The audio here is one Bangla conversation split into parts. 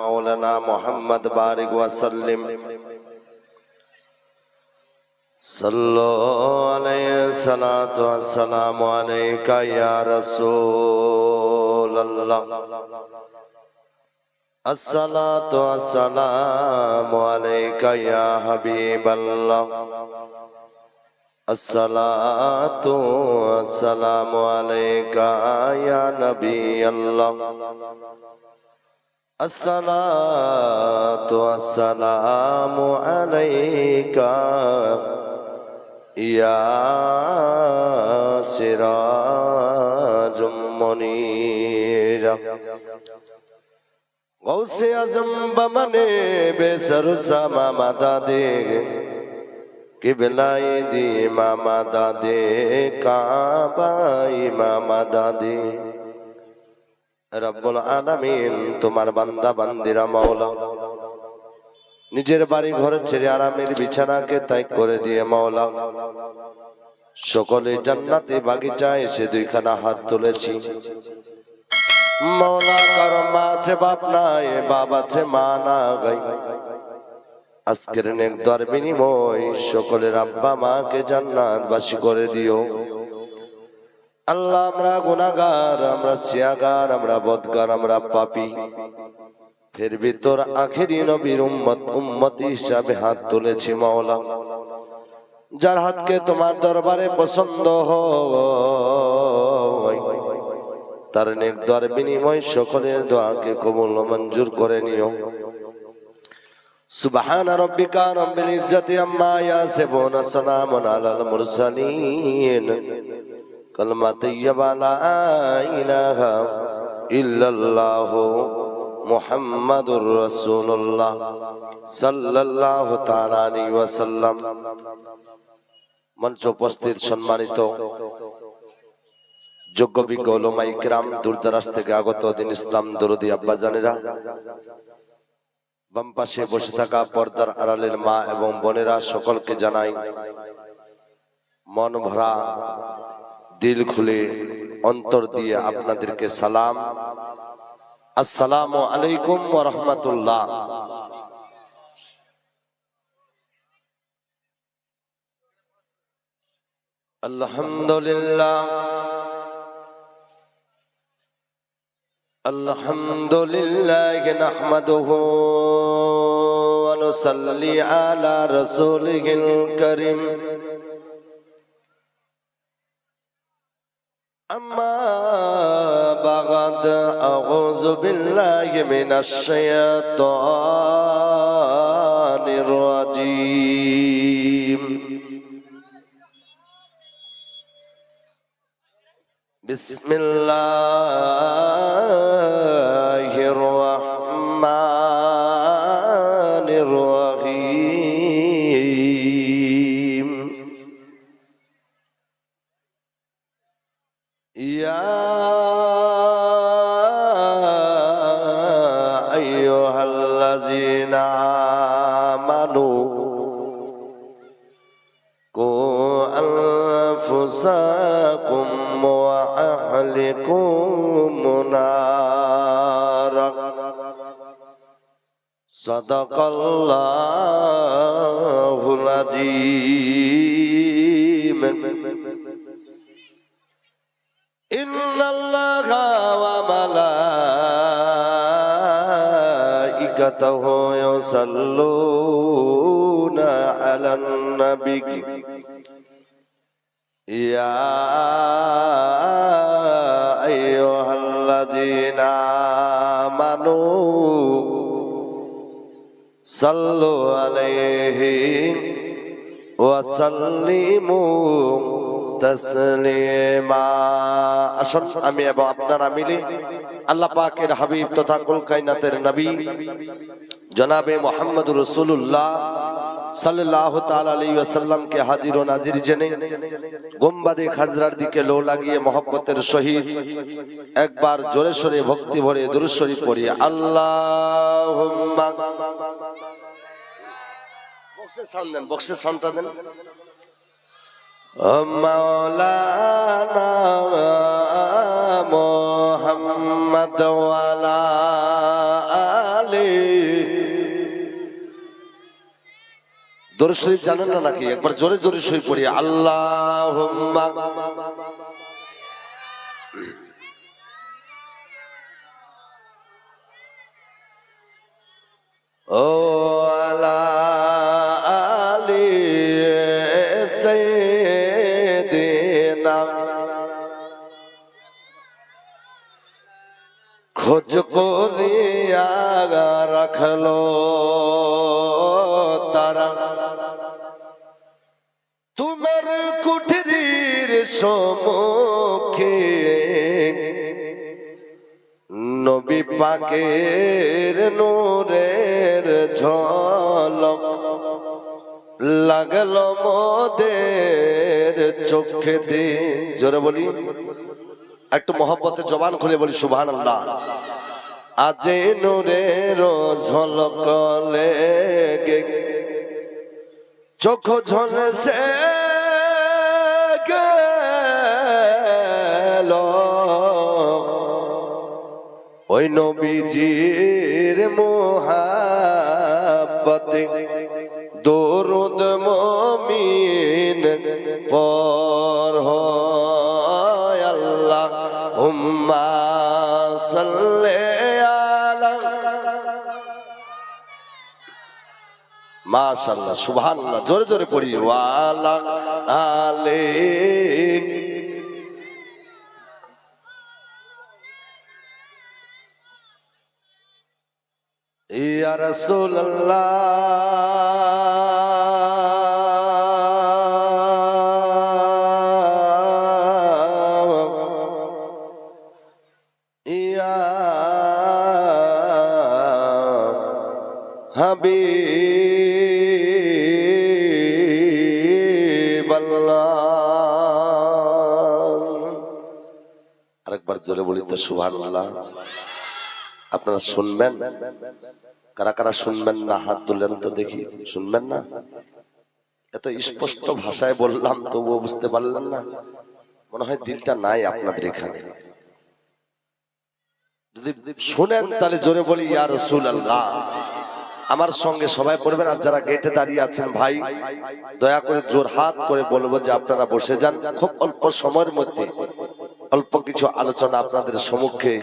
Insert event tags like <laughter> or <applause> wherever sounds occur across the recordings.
مولانا محمد بارك وسلم۔ صلوا عليه الصلاة والسلام عليك يا رسول الله الصلاة والسلام عليك يا حبيب الله الصلاة والسلام عليك يا نبي الله तो والسلام عليك يا سراج منير गौसे अजम बमने बेसर सामा माता दे कि बिलाई दी मामा दादे काबाई मामा दादे রব্বুল আলামিন, তোমার বান্দা, বান্দিরা, মাওলা। নিজের বাড়ি ঘর ছেড়ে আরামের বিছানাকে তাই করে দিয়ে মাওলা। সকলে জান্নাতে বাগিচায় এসে দুইখানা হাত তুলেছি। মাওলা, কারও মা আছে, বাপ নাই, বাপ আছে, মা না গাই আজকের নেক দর বিনিময় সকলের আব্বা মাকে জান্নাতবাসী করে দিও। আল্লাহ, আমরা গুনাগার আমরা সিয়াগার, আমরা বদগার, আমরা পাপি। ফের ভিতর আখেরি নবীর উম্মত, উম্মতি হিসাবে হাত তুলেছি মাওলা। যার হাতকে তোমার দরবারে পছন্দ হয়, তার নেক দ্বার বিনিময় সকলের দোয়াকে কবুল মঞ্জুর করে নিও। সুবাহান রব্বিকা রব্বিল ইজ্জতি আম্মা ইয়াসিফুন, সালামুন আলাল মুরসালিন। কলমা তৈয়বা লা ইল্লাল্লাহ মুহাম্মাদুর রাসূলুল্লাহ সাল্লাল্লাহু তাআলা আলাইহি ওয়াসাল্লাম মঞ্চ উপস্থিত সম্মানিত যোগ্য বিজ্ঞ ওলামা ইকরাম দূরদরাজ থেকে আগত দিন ইসলাম দরদি আব্বাজানেরা বাম পাশে বসে থাকা পর্দার আড়ালের মা এবং বোনেরা সকলকে জানাই মন ভরা দিল খুলে অন্তর দিয়ে আপনাদেরকে সালাম আসসালামু আলাইকুম ওয়া রাহমাতুল্লাহ আলহামদুলিল্লাহ الحمد لله نحمده ونصلي على رسوله الكريم أما بعد أعوذ بالله من الشيطان الرجيم. بسم الله. صدق الله العظيم إن الله وملائكته يصلون على النبي يا أيها الذين آمنوا صلوا عليه وسلموا তসলিমা আসুন আমি এবং আপনারা মিলে আল্লাহ পাকের হাবিব তথা কুল কায়নাতের নবী জনাবে মোহাম্মদ রসুল্লাহ সাল্লাহ তালামকে হাজির ও নাজির জেনে গোম্বাদে খাজরার দিকে লো লাগিয়ে মহব্বতের সহিত একবার জোরে সরে ভক্তি ভরে দুরুশ্বরী পড়ি আল্লাহ মৌলানা মোহাম্মদ ওয়ালা দরুদ শরীফ জানেন না নাকি? একবার জোরে জোরে শরীফ পড়ি আল্লাহ ও আলা আলি সাইয়্যিদিনা। খোঁজ করিয়া রাখল। সম্মুখে নবী পাকের নূরের ঝলক লাগল মোদের চোখেতে জোরে বলি, একটু মহব্বতে জবান খুলে বলি সুবহান আল্লাহ আজে নূরের ঝলক লেগে চোখ ঝলসে ওই নবীজির মোহাব্বতে, দরুদ মমিন পর হয় আল্লাহ, হুম্মা সাল্লে আলা সুবহানাল্লাহ, জোরে জোরে পড়ি, ওয়ালা ইয়া ইয়া হাবিবাল্লাহ। আরেকবার জোরে বলি তো সুবহানাল্লাহ। আপনারা শুনবেন? কারা কারা শুনবেন না? হাত তুলেন তো দেখি। শুনবেন না? এত স্পষ্ট ভাষায় বললাম, তবুও বুঝতে পারলেন না। মনে হয় দিলটা নাই আপনাদের এখানে। যদি শুনেন, তাহলে জোরে বলি, ইয়া রসুল আল্লাহ আমার সঙ্গে সবাই পড়বেন, আর যারা গেটে দাঁড়িয়ে আছেন, ভাই, দয়া করে জোর হাত করে বলব যে আপনারা বসে যান। খুব অল্প সময়ের মধ্যে অল্প কিছু আলোচনা আপনাদের সম্মুখে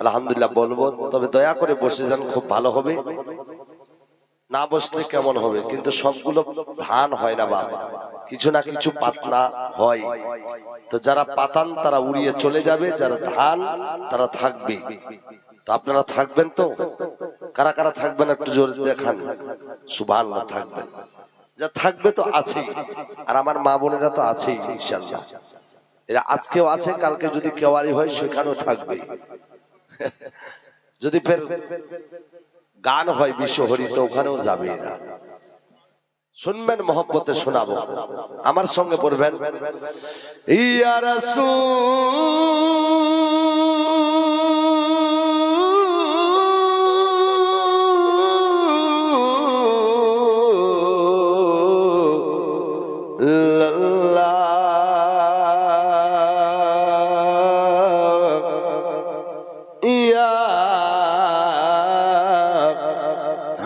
আলহামদুলিল্লাহ বলব, তবে দয়া করে বসে যান, খুব ভালো হবে। না বসলে কেমন হবে? কিন্তু সবগুলো ধান হয় না বাবা কিছু না কিছু পাতনা হয়। তো যারা পাতান, তারা উড়িয়ে চলে যাবে। যারা ধান, তারা থাকবে। তো আপনারা থাকবেন তো? কারা কারা থাকবেন একটু জোরে দেখান। সুভান থাকবেন। যা থাকবে তো আছেই। আর আমার মা বোনেরা তো আছেই ইনশাল্লাহ এরা আজকেও আছে, কালকে যদি কেওয়ারি হয়, সেখানেও থাকবে। <laughs> যদি ফের গান হয় বিশ্বহরি, তো ওখানেও যাবে না। শুনবেন মহব্বতে শোনাবো। আমার সঙ্গে পড়বেন, ইয়া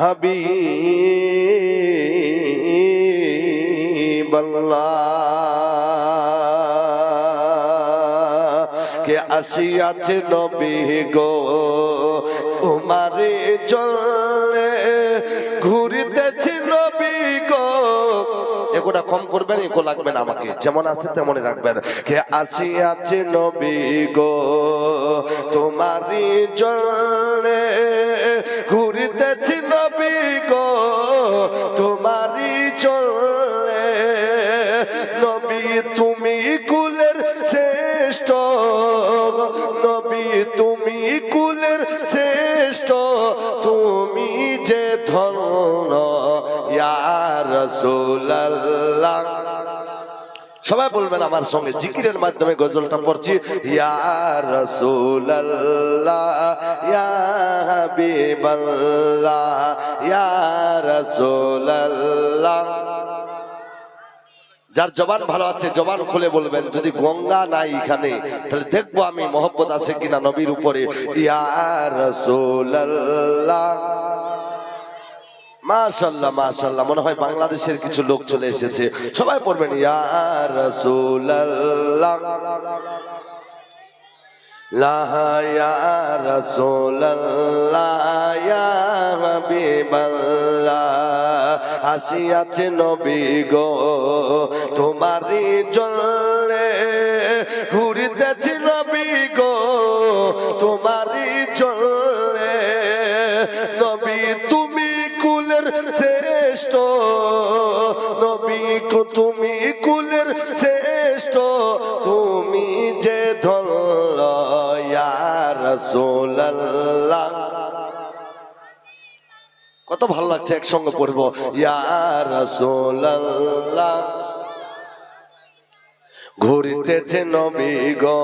হাবিবাল্লাহ। কে আসিয়াছে নবী গো? তোমারে চলে ঘুরিতেছি নবী গো। এগুলা কম করবেন এগো লাগবে না আমাকে। যেমন আছে তেমনই রাখবেন। কে আসিয়াছে নবী গো? তোমারই জলে ঘুরিতেছি তুমি কুলের শ্রেষ্ঠ নবী তুমি কুলের শ্রেষ্ঠ, তুমি যে রসুল্লাহ সবাই বলবেন আমার সঙ্গে জিকিরের মাধ্যমে গজলটা পড়ছি, ইয়া রাসূলুল্লাহ, ইয়া হাবিবাল্লাহ যার জবান ভালো আছে, জবান খুলে বলবেন, যদি গঙ্গা নাই এখানে, তাহলে দেখব আমি মহব্বত আছে কিনা নবীর উপরে। মাশাল্লাহ মাশাল্লাহ মনে হয় বাংলাদেশের কিছু লোক চলে এসেছে। সবাই পড়বেন ইয়ার রাসূলুল্লাহ। লাহা রাসূলুল্লাহ, ইয়া হাবিবাল্লাহ আসিয়াছে নবী গো, তোমারই জন্যে ঘুরিতেছি নবী গো, তোমারই জন্যে নবী তুমি কুলের শ্রেষ্ঠ, নবী তুমি কুলের শ্রেষ্ঠ, তুমি যে ইয়া রাসূলুল্লাহ। কত ভালো লাগছে একসঙ্গে পড়ব। ইয়া রাসূলুল্লাহ। ঘুরিতেছে নবী গো,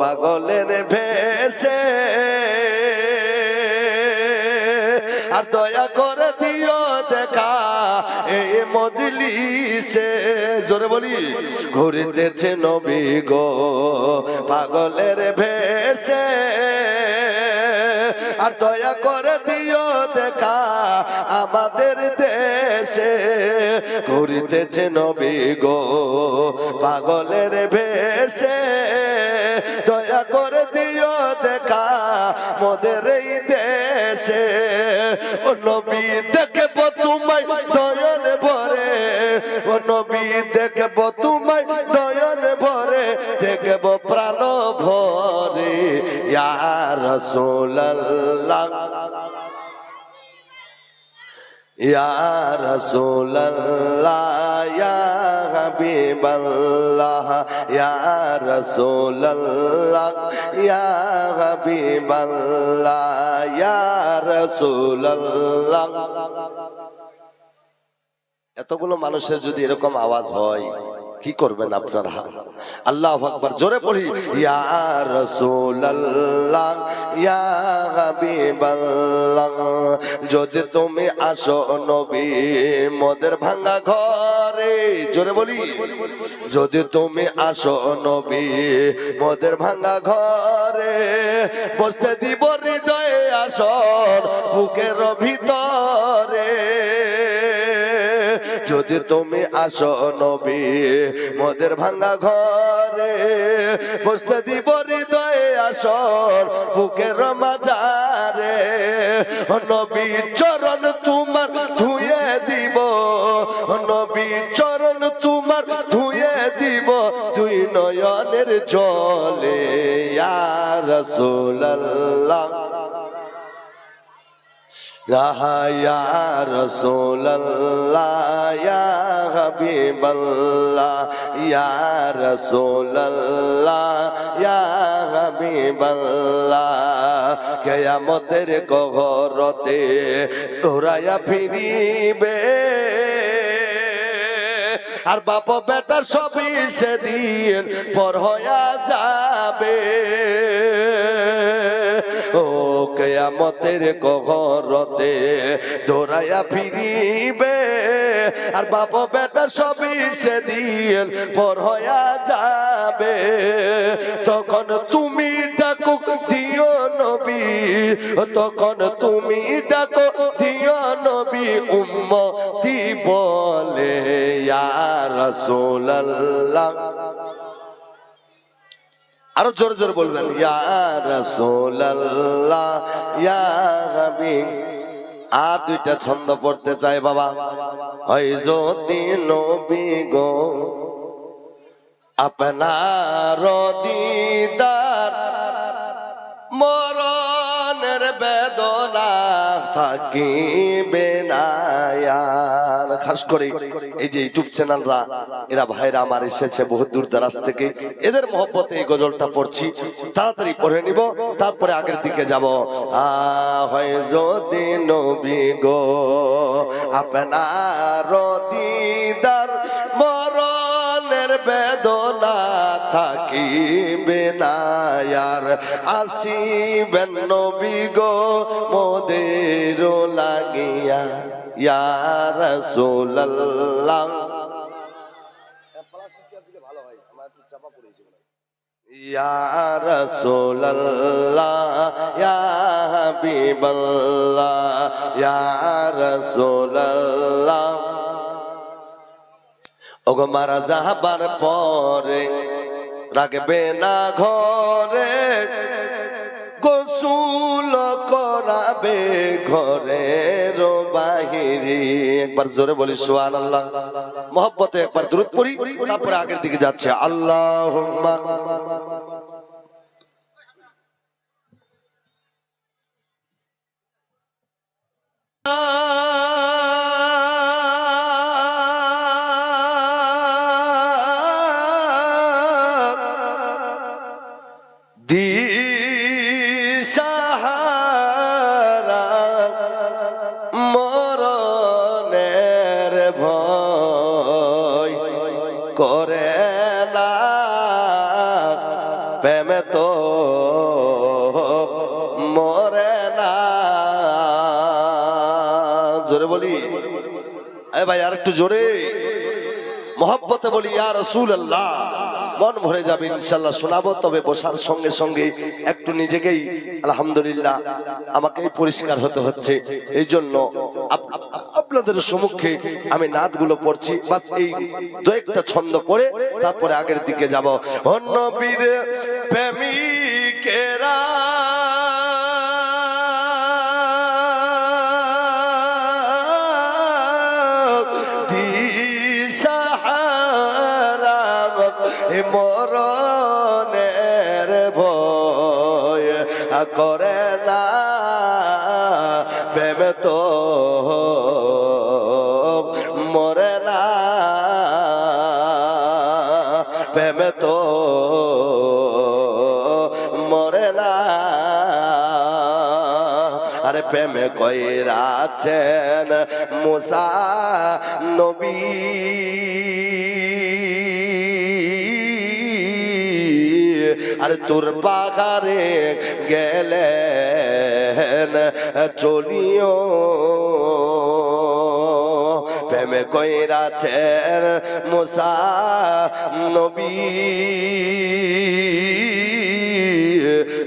পাগলের ভেসে আর দয়া মজলিসে জোরে বলি। ঘুরিতেছে নবী গো, পাগলের ভেসে আর দয়া করে দিও দেখা আমাদের দেশে। ঘুরিতেছে নবী গো, পাগলের ভেসে দয়া করে দিও দেখা মোদের এই দেশে। ও নবী দেখব তোমায় দয়ন ভরে, দেখব প্রাণ ভরে। ইয়া রাসূলুল্লাহ। ইয়া রাসূলুল্লাহ, ইয়া হাবিবাল্লাহ, ইয়া রাসূলুল্লাহ, ইয়া হাবিবাল্লাহ, ইয়া রাসূলুল্লাহ। এতগুলো মানুষের যদি এরকম আওয়াজ হয়, কি করবেন আপনারা? আল্লাহ আকবার, জোরে পড়ি ইয়া রাসূলুল্লাহ, ইয়া হাবিবাল্লাহ, যদি তুমি আসো নবী মোদের ভাঙা ঘরে। জোরে বলি, যদি তুমি আসো নবী মোদের ভাঙা ঘরে, বসতে দিব হৃদয়ে আসর বুকের ভিতরে। যদি তুমি আসো নবী, মোদের ভাঙ্গা ঘরে বসতে দিব হৃদয়ে আসর বুকের মাজারে নবী, চরণ তোমার ধুয়ে দিব নবী, চরণ তোমার ধুয়ে দিব দুই নয়নের জলে। ইয়া রাসূলুল্লাহ। ইয়া রসুল্লাহ ইয়া হবিবল্লাহ, ইয়া রসুল্লাহ ইয়া হবিবল্লাহ। কেয়ামতের কহরতে দৌড়াইয়া ফিরিবে। আর বাপ বেটার সবই সেদিন পর হইয়া যাবে। ও কেয়ামতের কহরতে দৌড়াইয়া ফিরিবে। আর বাপ বেটা সবই সেদিন পর হইয়া যাবে। তখন তুমি ডাকো, দিও নবী। তখন তুমি ডাকো, দিও নবী। উম্মতি বলে, ইয়া আরও জোর জোর বলবেন আর দুইটা ছন্দ পড়তে চাই বাবা। যদি নবী গো, আপনার দিদার মরণের বেদনা থাকিবে না আর খাস করে এই যে ইউটিউব চ্যানেলরা, এরা ভাইরা আমার এসেছে বহু দূর দারাজ থেকে। এদের মহব্বতে এই গজলটা পড়ছি। তাড়াতাড়ি পড়ে নিব, তারপরে আগের দিকে যাব। আ হয় যদি নবী গো, আপনার দিদার মরণের বেদনা থাকিবে না আর। আসিবেন নবী গো মোদের লাগিয়া। ইয়া হাবিবাল্লাহ ওগো মারা যাবার পরে রাখবে না ঘরে গোসুল করাবে ঘরের বাহিরে। একবার জোরে বলি সোহান আল্লাহ মহব্বতে একবার দূরত পড়ি, তারপরে আগের দিকে যাচ্ছে। আল্লাহ দিশাহারা ভাই, আর একটু জোরে। মহব্বতে বলি, ইয়া রসুল আল্লাহ মন ভরে যাবে ইনশাল্লাহ শোনাবো, তবে বসার সঙ্গে সঙ্গে একটু নিজেকেই, আলহামদুলিল্লাহ, আমাকেই পরিষ্কার হতে হচ্ছে। এই জন্য আপনাদের সম্মুখে আমি নাতগুলো পড়ছি। বাস এই দু একটা ছন্দ পড়ে, তারপরে আগের দিকে যাব। অন্য বীর প্রেমিকেরা প্রেম তো মরে না। আরে প্রেমে কইরাছেন মুসা নবী। আরে তোর পাহাড়ে গেলেন চলিও প্রেমে কইরাছেন মুসা নবী।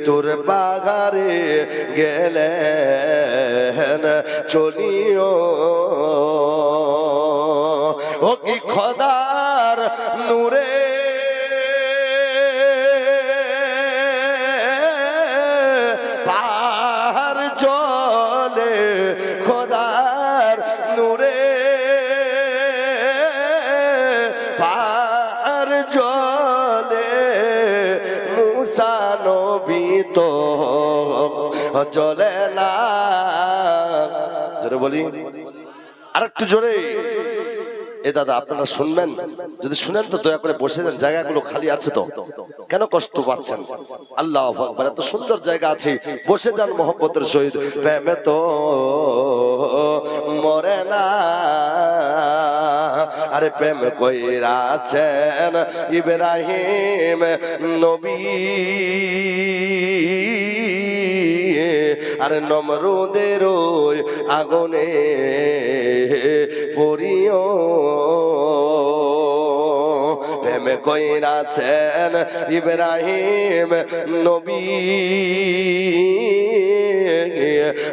তোর বাগারে গেলেন চলিও। ও কি খদার বলি আর একটু জোরে। এ দাদা, আপনারা শুনবেন? যদি শুনেন তো দয়া করে বসে যান, জায়গাগুলো খালি আছে তো। কেন কষ্ট পাচ্ছেন? আল্লাহ এত সুন্দর জায়গা আছে। বসে যান মোহব্বতের সহিত। প্রেমে তো মরে না। আরে প্রেম কইরাছেন ইব্রাহিম নবী। আর নমরুদের আগুনে পড়িও। প্রেমে কইরাছেন ইব্রাহিম নবী।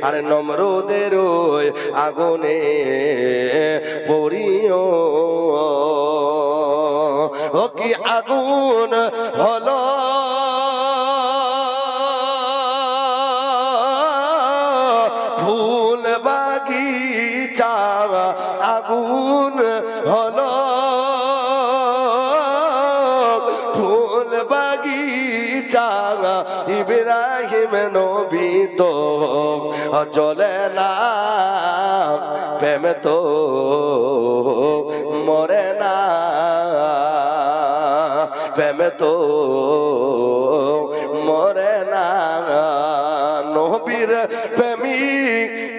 আর নমরুদের আগুনে পড়িও। ও কি আগুন হলো? চলে না প্রেম তো মরে না। প্রেম তো মরে না। নবীর প্রেমিক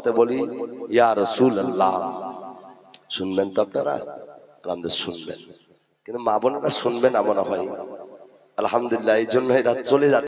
মহব্বতে বলি, ইয়া রসুল আল্লাহ শুনবেন তো আপনারা? আমাদের শুনবেন। কিন্তু মা বোনেরা শুনবেন এমন মনে হয়। আলহামদুলিল্লাহ এই জন্য এরা চলে যাচ্ছে।